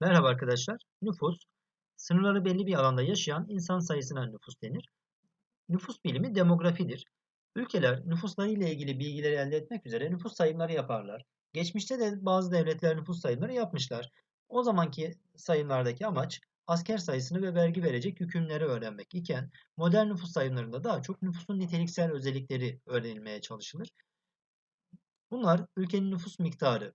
Merhaba arkadaşlar. Nüfus, sınırları belli bir alanda yaşayan insan sayısına nüfus denir. Nüfus bilimi demografidir. Ülkeler nüfusları ile ilgili bilgileri elde etmek üzere nüfus sayımları yaparlar. Geçmişte de bazı devletler nüfus sayımları yapmışlar. O zamanki sayımlardaki amaç asker sayısını ve vergi verecek yükümlüleri öğrenmek iken modern nüfus sayımlarında daha çok nüfusun niteliksel özellikleri öğrenilmeye çalışılır. Bunlar ülkenin nüfus miktarı,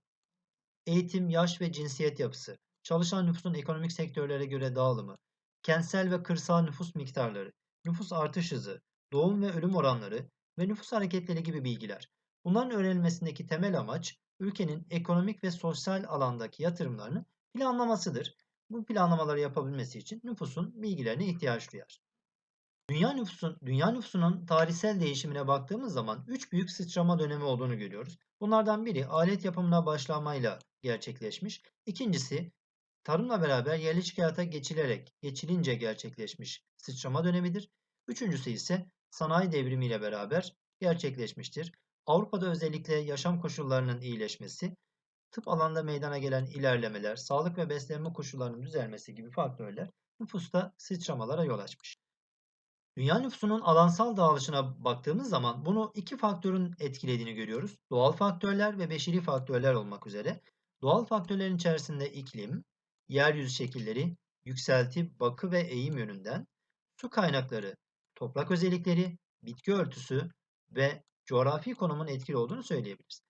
eğitim, yaş ve cinsiyet yapısı, çalışan nüfusun ekonomik sektörlere göre dağılımı, kentsel ve kırsal nüfus miktarları, nüfus artış hızı, doğum ve ölüm oranları ve nüfus hareketleri gibi bilgiler. Bunların öğrenilmesindeki temel amaç ülkenin ekonomik ve sosyal alandaki yatırımlarını planlamasıdır. Bu planlamaları yapabilmesi için nüfusun bilgilerine ihtiyaç duyar. Dünya nüfusun dünya nüfusunun tarihsel değişimine baktığımız zaman 3 büyük sıçrama dönemi olduğunu görüyoruz. Bunlardan biri alet yapımına başlamayla gerçekleşmiş. İkincisi tarımla beraber yerleşik hayata geçilerek, geçilince gerçekleşmiş sıçrama dönemidir. Üçüncüsü ise sanayi devrimiyle beraber gerçekleşmiştir. Avrupa'da özellikle yaşam koşullarının iyileşmesi, tıp alanda meydana gelen ilerlemeler, sağlık ve beslenme koşullarının düzelmesi gibi faktörler nüfusta sıçramalara yol açmış. Dünya nüfusunun alansal dağılışına baktığımız zaman bunu iki faktörün etkilediğini görüyoruz. Doğal faktörler ve beşeri faktörler olmak üzere. Doğal faktörlerin içerisinde iklim, yeryüzü şekilleri, yükselti, bakı ve eğim yönünden, su kaynakları, toprak özellikleri, bitki örtüsü ve coğrafi konumun etkili olduğunu söyleyebiliriz.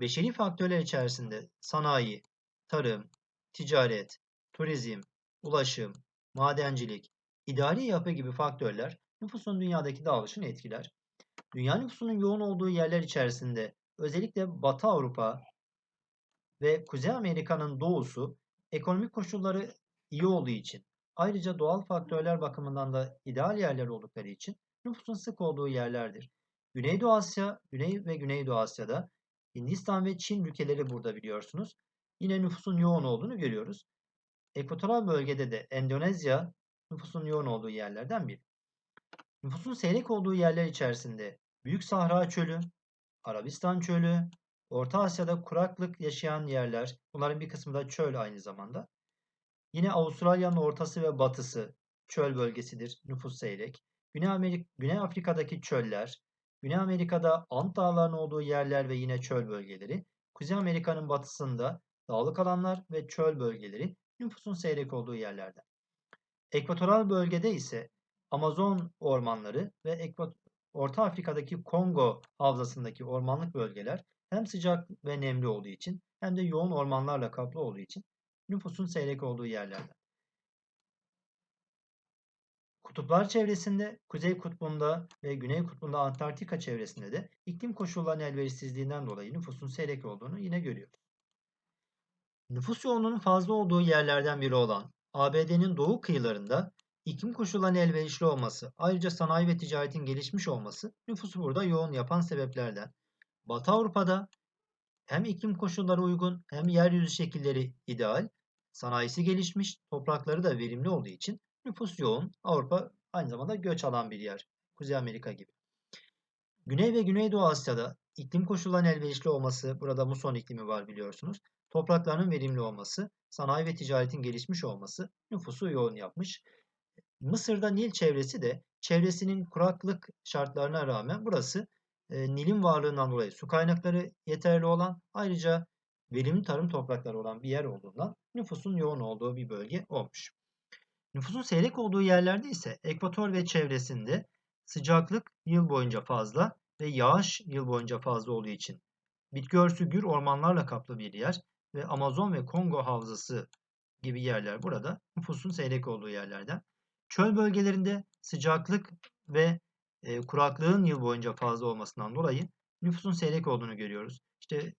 Beşeri faktörler içerisinde sanayi, tarım, ticaret, turizm, ulaşım, madencilik, idari yapı gibi faktörler nüfusun dünyadaki dağılışını etkiler. Dünya nüfusunun yoğun olduğu yerler içerisinde özellikle Batı Avrupa ve Kuzey Amerika'nın doğusu ekonomik koşulları iyi olduğu için ayrıca doğal faktörler bakımından da ideal yerler oldukları için nüfusun sık olduğu yerlerdir. Güneydoğu Asya, Güney ve Güneydoğu Asya'da Hindistan ve Çin ülkeleri burada biliyorsunuz. Yine nüfusun yoğun olduğunu görüyoruz. Ekvatoral bölgede de Endonezya nüfusun yoğun olduğu yerlerden biri. Nüfusun seyrek olduğu yerler içerisinde Büyük Sahra Çölü, Arabistan Çölü, Orta Asya'da kuraklık yaşayan yerler, bunların bir kısmı da çöl aynı zamanda. Yine Avustralya'nın ortası ve batısı çöl bölgesidir, nüfus seyrek. Güney, Amerika, Güney Afrika'daki çöller, Güney Amerika'da Ant Dağları'nın olduğu yerler ve yine çöl bölgeleri, Kuzey Amerika'nın batısında dağlık alanlar ve çöl bölgeleri nüfusun seyrek olduğu yerlerden. Ekvatoral bölgede ise Amazon ormanları ve Ekvat Orta Afrika'daki Kongo havzasındaki ormanlık bölgeler hem sıcak ve nemli olduğu için hem de yoğun ormanlarla kaplı olduğu için nüfusun seyrek olduğu yerlerden. Kutuplar çevresinde, Kuzey Kutbu'nda ve Güney Kutbu'nda Antarktika çevresinde de iklim koşullarının elverişsizliğinden dolayı nüfusun seyrek olduğunu yine görüyoruz. Nüfus yoğunluğunun fazla olduğu yerlerden biri olan ABD'nin doğu kıyılarında iklim koşullarının elverişli olması, ayrıca sanayi ve ticaretin gelişmiş olması nüfusu burada yoğun yapan sebeplerden. Batı Avrupa'da hem iklim koşulları uygun hem yeryüzü şekilleri ideal, sanayisi gelişmiş, toprakları da verimli olduğu için nüfus yoğun. Avrupa aynı zamanda göç alan bir yer. Kuzey Amerika gibi. Güney ve Güneydoğu Asya'da iklim koşullarının elverişli olması, burada muson iklimi var biliyorsunuz. Topraklarının verimli olması, sanayi ve ticaretin gelişmiş olması nüfusu yoğun yapmış. Mısır'da Nil çevresi de çevresinin kuraklık şartlarına rağmen burası e, Nil'in varlığından dolayı su kaynakları yeterli olan ayrıca verimli tarım toprakları olan bir yer olduğundan nüfusun yoğun olduğu bir bölge olmuş. Nüfusun seyrek olduğu yerlerde ise ekvator ve çevresinde sıcaklık yıl boyunca fazla ve yağış yıl boyunca fazla olduğu için bitki örtüsü gür ormanlarla kaplı bir yer ve Amazon ve Kongo havzası gibi yerler burada nüfusun seyrek olduğu yerlerden. Çöl bölgelerinde sıcaklık ve e, kuraklığın yıl boyunca fazla olmasından dolayı nüfusun seyrek olduğunu görüyoruz. İşte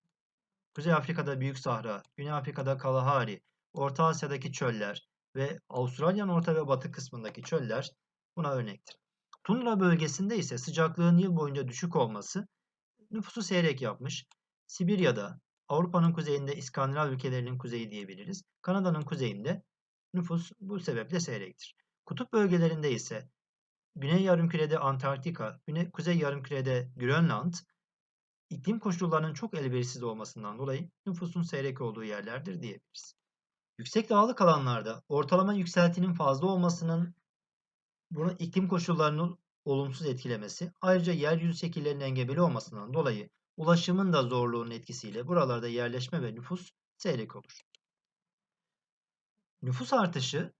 Kuzey Afrika'da Büyük Sahra, Güney Afrika'da Kalahari, Orta Asya'daki çöller ve Avustralya'nın orta ve batı kısmındaki çöller buna örnektir. Tundra bölgesinde ise sıcaklığın yıl boyunca düşük olması nüfusu seyrek yapmış. Sibirya'da, Avrupa'nın kuzeyinde İskandinav ülkelerinin kuzeyi diyebiliriz. Kanada'nın kuzeyinde nüfus bu sebeple seyrektir. Kutup bölgelerinde ise Güney Yarımküre'de Antarktika, Güney, Kuzey Yarımküre'de Grönland, iklim koşullarının çok elverişsiz olmasından dolayı nüfusun seyrek olduğu yerlerdir diyebiliriz. Yüksek dağlık alanlarda ortalama yükseltinin fazla olmasının bunu iklim koşullarının olumsuz etkilemesi, ayrıca yeryüzü şekillerinin engebeli olmasından dolayı ulaşımın da zorluğunun etkisiyle buralarda yerleşme ve nüfus seyrek olur. Nüfus artışı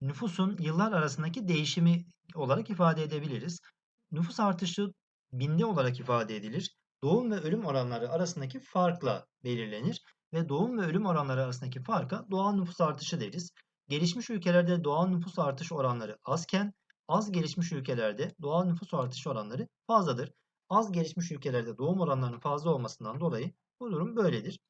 nüfusun yıllar arasındaki değişimi olarak ifade edebiliriz. Nüfus artışı binde olarak ifade edilir. Doğum ve ölüm oranları arasındaki farkla belirlenir ve doğum ve ölüm oranları arasındaki farka doğal nüfus artışı deriz. Gelişmiş ülkelerde doğal nüfus artış oranları azken az gelişmiş ülkelerde doğal nüfus artış oranları fazladır. Az gelişmiş ülkelerde doğum oranlarının fazla olmasından dolayı bu durum böyledir.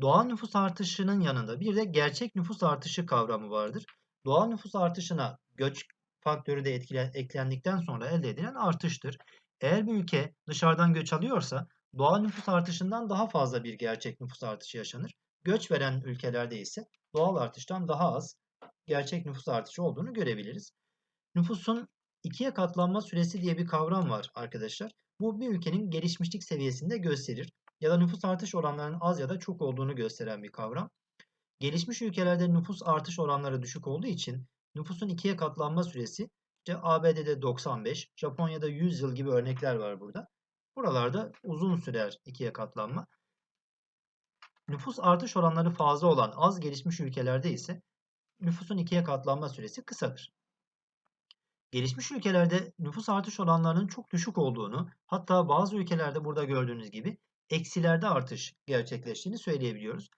Doğal nüfus artışının yanında bir de gerçek nüfus artışı kavramı vardır. Doğal nüfus artışına göç faktörü de etkilen, eklendikten sonra elde edilen artıştır. Eğer bir ülke dışarıdan göç alıyorsa doğal nüfus artışından daha fazla bir gerçek nüfus artışı yaşanır. Göç veren ülkelerde ise doğal artıştan daha az gerçek nüfus artışı olduğunu görebiliriz. Nüfusun ikiye katlanma süresi diye bir kavram var arkadaşlar. Bu bir ülkenin gelişmişlik seviyesinde gösterir ya da nüfus artış oranlarının az ya da çok olduğunu gösteren bir kavram. Gelişmiş ülkelerde nüfus artış oranları düşük olduğu için nüfusun ikiye katlanma süresi işte ABD'de 95, Japonya'da 100 yıl gibi örnekler var burada. Buralarda uzun sürer ikiye katlanma. Nüfus artış oranları fazla olan az gelişmiş ülkelerde ise nüfusun ikiye katlanma süresi kısadır. Gelişmiş ülkelerde nüfus artış oranlarının çok düşük olduğunu, hatta bazı ülkelerde burada gördüğünüz gibi eksilerde artış gerçekleştiğini söyleyebiliyoruz.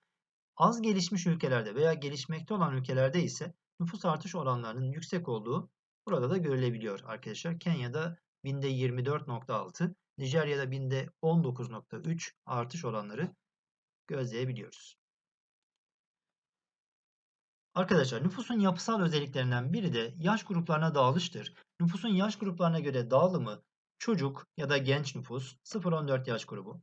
Az gelişmiş ülkelerde veya gelişmekte olan ülkelerde ise nüfus artış oranlarının yüksek olduğu burada da görülebiliyor arkadaşlar. Kenya'da binde 24.6, Nijerya'da binde 19.3 artış oranları gözleyebiliyoruz. Arkadaşlar nüfusun yapısal özelliklerinden biri de yaş gruplarına dağılıştır. Nüfusun yaş gruplarına göre dağılımı çocuk ya da genç nüfus 0-14 yaş grubu.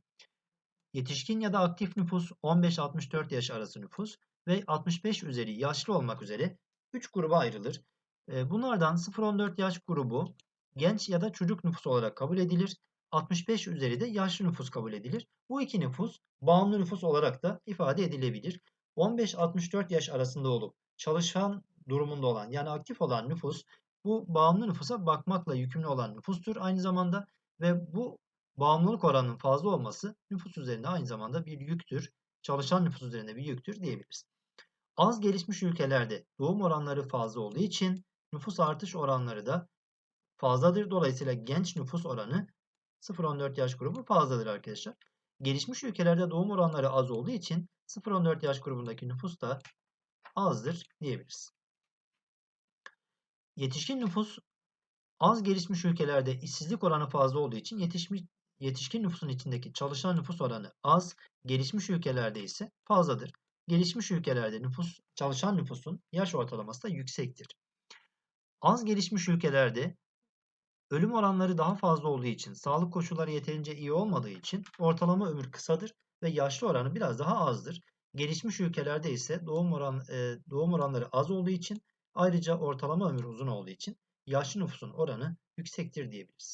Yetişkin ya da aktif nüfus 15-64 yaş arası nüfus ve 65 üzeri yaşlı olmak üzere 3 gruba ayrılır. Bunlardan 0-14 yaş grubu genç ya da çocuk nüfus olarak kabul edilir. 65 üzeri de yaşlı nüfus kabul edilir. Bu iki nüfus bağımlı nüfus olarak da ifade edilebilir. 15-64 yaş arasında olup çalışan durumunda olan yani aktif olan nüfus bu bağımlı nüfusa bakmakla yükümlü olan nüfustur aynı zamanda ve bu bağımlılık oranının fazla olması nüfus üzerinde aynı zamanda bir yüktür. Çalışan nüfus üzerinde bir yüktür diyebiliriz. Az gelişmiş ülkelerde doğum oranları fazla olduğu için nüfus artış oranları da fazladır. Dolayısıyla genç nüfus oranı 0-14 yaş grubu fazladır arkadaşlar. Gelişmiş ülkelerde doğum oranları az olduğu için 0-14 yaş grubundaki nüfus da azdır diyebiliriz. Yetişkin nüfus az gelişmiş ülkelerde işsizlik oranı fazla olduğu için yetişmiş, yetişkin nüfusun içindeki çalışan nüfus oranı az, gelişmiş ülkelerde ise fazladır. Gelişmiş ülkelerde nüfus, çalışan nüfusun yaş ortalaması da yüksektir. Az gelişmiş ülkelerde ölüm oranları daha fazla olduğu için, sağlık koşulları yeterince iyi olmadığı için ortalama ömür kısadır ve yaşlı oranı biraz daha azdır. Gelişmiş ülkelerde ise doğum oran e, doğum oranları az olduğu için ayrıca ortalama ömür uzun olduğu için yaşlı nüfusun oranı yüksektir diyebiliriz.